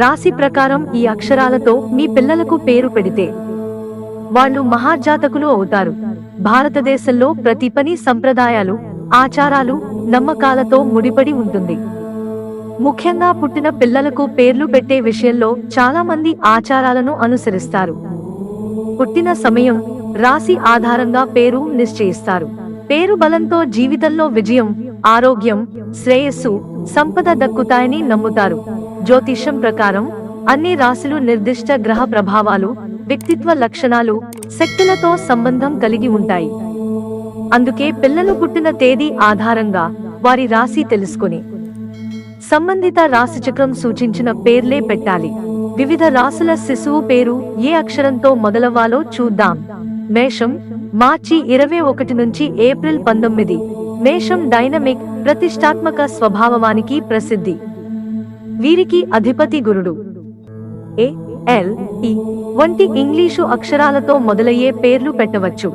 రాశి ప్రకారం ఈ అక్షరాలతో మీ పిల్లలకు పేరు పెడితే వాళ్ళు మహాజాతకులు అవుతారు. భారతదేశంలో ప్రతి పని సంప్రదాయాలు ఆచారాలు నమ్మకాలతో ముడిపడి ఉంటుంది. ముఖ్యంగా పుట్టిన పిల్లలకు పేర్లు పెట్టే విషయంలో చాలా మంది ఆచారాలను అనుసరిస్తారు. పుట్టిన సమయం రాశి ఆధారంగా పేరు నిశ్చయిస్తారు. పేరు బలంతో జీవితంలో విజయం ఆరోగ్యం శ్రేయస్సు సంపద దక్కుతాయని నమ్ముతారు. జ్యోతిషం ప్రకారం అన్ని రాశులు నిర్దిష్ట గ్రహ ప్రభావాలు వ్యక్తిత్వ లక్షణాలు శక్తులతో సంబంధం కలిగి ఉంటాయి. అందుకే పిల్లలు పుట్టిన తేదీ ఆధారంగా వారి రాశి తెలుసుకుని సంబంధిత రాశిచక్రం సూచించిన పేర్లే పెట్టాలి. వివిధ రాసుల శిశువు పేరు ఏ అక్షరంతో మొదలవ్వాలో చూద్దాం. మేషం మార్చి ఇరవై ఒకటి నుంచి ఏప్రిల్ పంతొమ్మిది. మేషం డైనమిక్ ప్రతిష్టాత్మక స్వభావానికి ప్రసిద్ధి. వీరికి అధిపతి గురుడు. ఏ ఎల్ ఈ వంటి ఇంగ్లీషు అక్షరాలతో మొదలయ్యే పేర్లు పెట్టవచ్చు.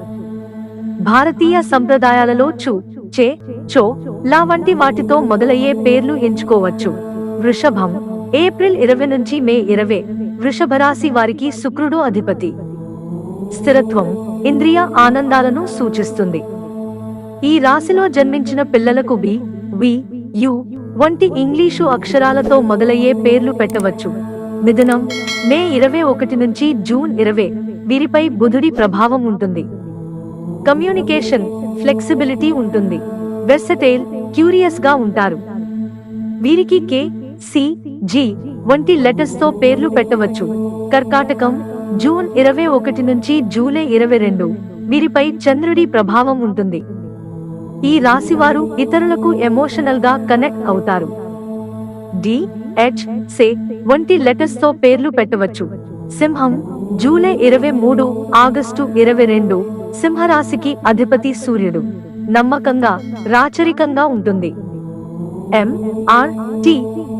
భారతీయ సంప్రదాయాలలో చు చే చో లా వంటి వాటితో మొదలయ్యే పేర్లు ఎంచుకోవచ్చు. వృషభం ఏప్రిల్ ఇరవై నుంచి మే ఇరవై వృషభ రాశి వారికి శుక్రుడు అధిపతి. స్థిరత్వం ఇంద్రియ ఆనందాలను సూచిస్తుంది. ఈ రాశిలో జన్మించిన పిల్లలకు బి వి యు వంటి ఇంగ్లీషు అక్షరాలతో మొదలయ్యే పేర్లు పెట్టవచ్చు. మిథునం మే ఇరవై ఒకటి నుంచి జూన్ ఇరవై వీరిపై బుధుడి ప్రభావం ఉంటుంది. కమ్యూనికేషన్ ఫ్లెక్సిబిలిటీ ఉంటుంది. వెర్సటైల్ క్యూరియస్గా ఉంటారు. వీరికి కే సి జి వంటి లెటర్స్తో పేర్లు పెట్టవచ్చు. కర్కాటకం జూన్ ఇరవై ఒకటి నుంచి జూలై ఇరవై రెండు వీరిపై చంద్రుడి ప్రభావం ఉంటుంది. ఈ రాశివారు ఇతరులకు ఎమోషనల్గా కనెక్ట్ అవుతారు. డి హెచ్ సే వంటి లెటర్స్తో పేర్లు పెట్టవచ్చు. సింహం జూలై ఇరవై మూడు ఆగస్టు ఇరవై రెండు సింహరాశికి అధిపతి సూర్యుడు. నమ్మకంగా రాచరికంగా ఉంటుంది. ఎం ఆర్ టి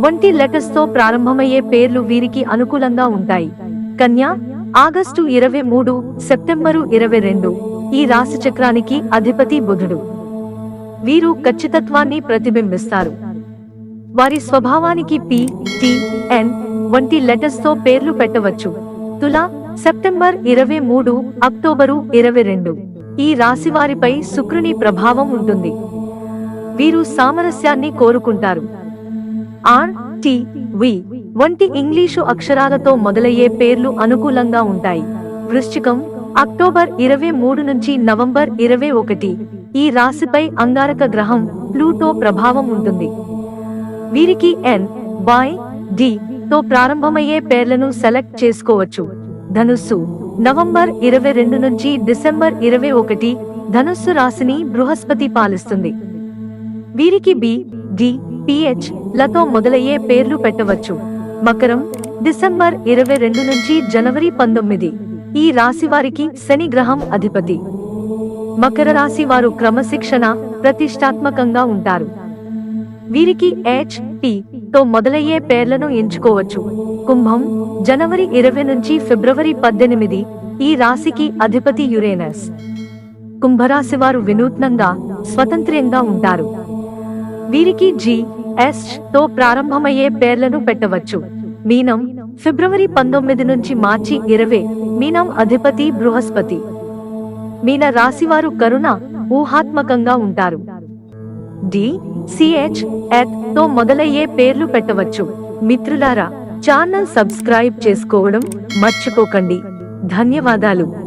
వంటి లెటర్స్తో ప్రారంభమయ్యే పేర్లు వీరికి అనుకూలంగా ఉంటాయి. కన్యా ఆగస్టు ఇరవై మూడు సెప్టెంబరు ఇరవై రెండు ఈ రాశి చక్రానికి అధిపతి బుధుడు. వీరు ఖచ్చితత్వాన్ని ప్రతిబింబిస్తారు. వారి స్వభావానికి పి టి ఎన్ వంటి లెటర్స్తో పేర్లు పెట్టవచ్చు. తుల సెప్టెంబర్ ఇరవై మూడు అక్టోబరు ఇరవై రెండు. ఈ రాశి వారిపై శుక్రుని ప్రభావం ఉంటుంది. వీరు సామరస్యాన్ని కోరుకుంటారు. ఆర్ టి వి వంటి ఇంగ్లీషు అక్షరాలతో మొదలయ్యే పేర్లు అనుకూలంగా ఉంటాయి. వృశ్చికం అక్టోబర్ ఇరవై మూడు నుంచి నవంబర్ ఇరవై ఒకటి. ఈ రాశిపై అంగారక గ్రహం ప్లూటో ప్రభావం ఉంటుంది. వీరికి ఎన్ బాయ్ డి తో ప్రారంభమయ్యే పేర్లను సెలెక్ట్ చేసుకోవచ్చు. ధనుస్సు నవంబర్ ఇరవై రెండు నుంచి డిసెంబర్ ఇరవై ఒకటి ధనుస్సు రాశిని బృహస్పతి పాలిస్తుంది. వీరికి బి డి పిహెచ్లతో మొదలయ్యే పేర్లు పెట్టవచ్చు. మకరం డిసెంబర్ ఇరవై రెండు నుంచి జనవరి పంతొమ్మిది ఈ రాశి వారికి శని గ్రహం అధిపతి. మకర రాశి వారు క్రమశిక్షణ ప్రతిష్టాత్మకంగా ఉంటారు. వీరికి హెచ్ పి తో మొదలయ్యే పేర్లను ఎంచుకోవచ్చు. కుంభం జనవరి ఇరవై నుంచి ఫిబ్రవరి పద్దెనిమిది ఈ రాశికి అధిపతి యురేనస్. కుంభరాశి వారు వినూత్నంగా స్వతంత్రంగా ఉంటారు. వీరికి జి ఎస్తో ప్రారంభమయ్యే పేర్లను పెట్టవచ్చు. మీనం ఫిబ్రవరి పంతొమ్మిది నుంచి మార్చి ఇరవై మీనం అధిపతి బృహస్పతి. మీన రాశివారు కరుణ ఊహాత్మకంగా ఉంటారు. డి. సిహెచ్ ఎత్తో మొదలయ్యే పేర్లు పెట్టవచ్చు. మిత్రులారా ఛానల్ సబ్స్క్రైబ్ చేసుకోవడం మర్చిపోకండి. ధన్యవాదాలు.